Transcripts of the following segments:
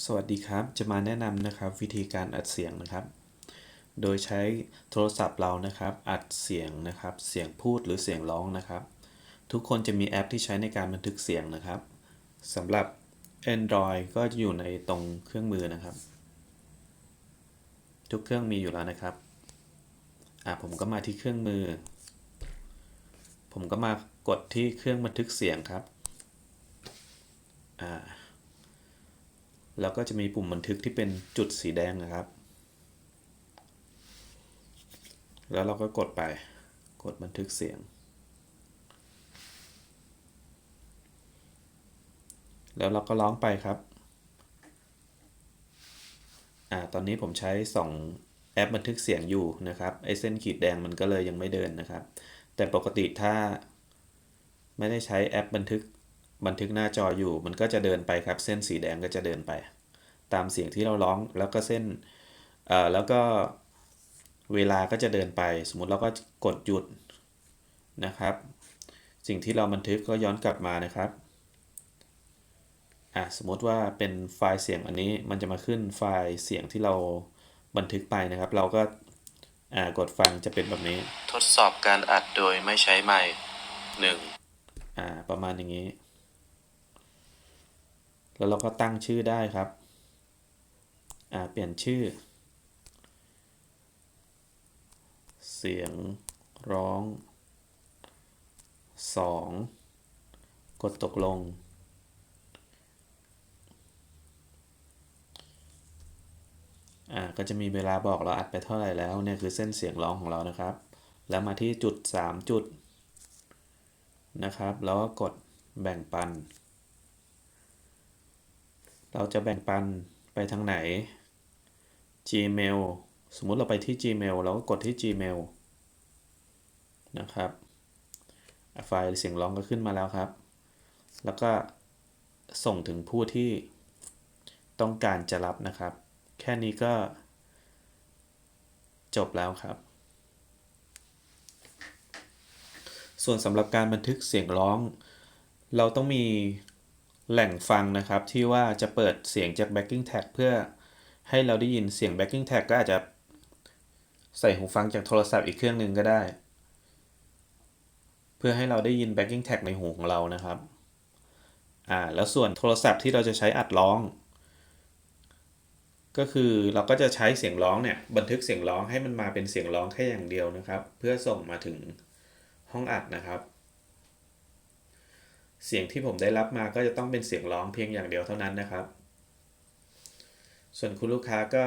สวัสดีครับ จะมาแนะนำนะครับวิธีการอัดเสียงนะครับ โดยใช้โทรศัพท์เรานะครับ อัดเสียงนะครับ เสียงพูดหรือเสียงร้องนะครับ ทุกคนจะมีแอปที่ใช้ในการบันทึกเสียงนะครับสำหรับ Android ก็จะอยู่ในตรงเครื่องมือนะครับ ทุกเครื่องมีอยู่แล้วนะครับอะผมก็มาที่เครื่องมือ ผมก็มากดที่เครื่องบันทึกเสียงครับอ่า แล้วก็จะมีปุ่มบันทึกที่เป็นจุดสีแดงนะครับ แล้วเราก็กดไป กดบันทึกเสียง แล้วเราก็ร้องไปครับ อ่า ตอนนี้ผมใช้ 2 แอปบันทึกเสียงอยู่นะครับ ไอเส้นขีดแดงมันก็เลยยังไม่เดินนะครับ แต่ปกติถ้าไม่ได้ใช้แอปบันทึก บันทึกหน้าจออยู่มันก็จะเดินไปครับ เส้นสีแดงก็จะเดินไป ตามเสียงที่เราร้องแล้วก็เส้นเอ่อแล้วก็เวลาก็จะเดินไป สมมุติเราก็กดหยุดนะครับ สิ่งที่เราบันทึกก็ย้อนกลับมานะครับอะสมมติว่าเป็นไฟล์เสียงอันนี้มันจะมาขึ้นไฟล์เสียงที่เราบันทึกไปนะครับ เราก็อ่ากดฟังจะเป็นแบบนี้ ทดสอบการอัดโดยไม่ใช้ไมค์หนึ่งอ่าประมาณอย่างนี้ แล้วเราก็ตั้งชื่อได้ครับ อ่า เปลี่ยนชื่อ เสียงร้อง 2 กดตกลง อ่า ก็จะมีเวลาบอกเราอัดไปเท่าไหร่แล้ว เนี่ยคือเส้นเสียงร้องของเรานะครับ แล้วมาที่จุด 3 จุดนะครับ แล้วก็กดแบ่งปัน เราจะแบ่งปันไปทางไหน Gmail สมมุติเราไปที่ Gmail เราก็กดที่ Gmail นะครับ ไฟล์เสียงร้องก็ขึ้นมาแล้วครับ แล้วก็ส่งถึงผู้ที่ต้องการจะรับนะครับ แค่นี้ก็จบแล้วครับ ส่วนสำหรับการบันทึกเสียงร้อง เราต้องมี แหล่งฟังนะครับ ที่ว่าจะเปิดเสียงจาก backing tag เพื่อให้เราได้ยินเสียง backing tag ก็อาจจะใส่หูฟังจากโทรศัพท์อีกเครื่องหนึ่งก็ได้ เพื่อให้เราได้ยิน backing tag ในหูของเรานะครับอ่าแล้วส่วนโทรศัพท์ที่เราจะใช้อัดร้อง ก็คือเราก็จะใช้เสียงร้องเนี่ยบันทึกเสียงร้องให้มันมาเป็นเสียงร้องแค่อย่างเดียวนะครับ เพื่อส่งมาถึงห้องอัดนะครับ เสียงที่ผมได้รับมาก็จะต้องเป็นเสียงร้องเพียงอย่างเดียวเท่านั้นนะครับ ส่วนคุณลูกค้าก็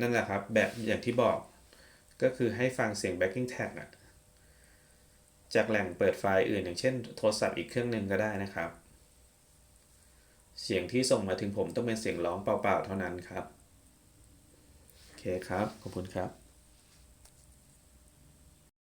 นั่นแหละครับ แบบอย่างที่บอกก็คือให้ฟังเสียง backing tag อะจากแหล่งเปิดไฟล์อื่น อย่างเช่นโทรศัพท์อีกเครื่องหนึ่งก็ได้นะครับ เสียงที่ส่งมาถึงผมต้องเป็นเสียงร้องเปล่าๆเท่านั้นครับ โอเคครับ ขอบคุณครับ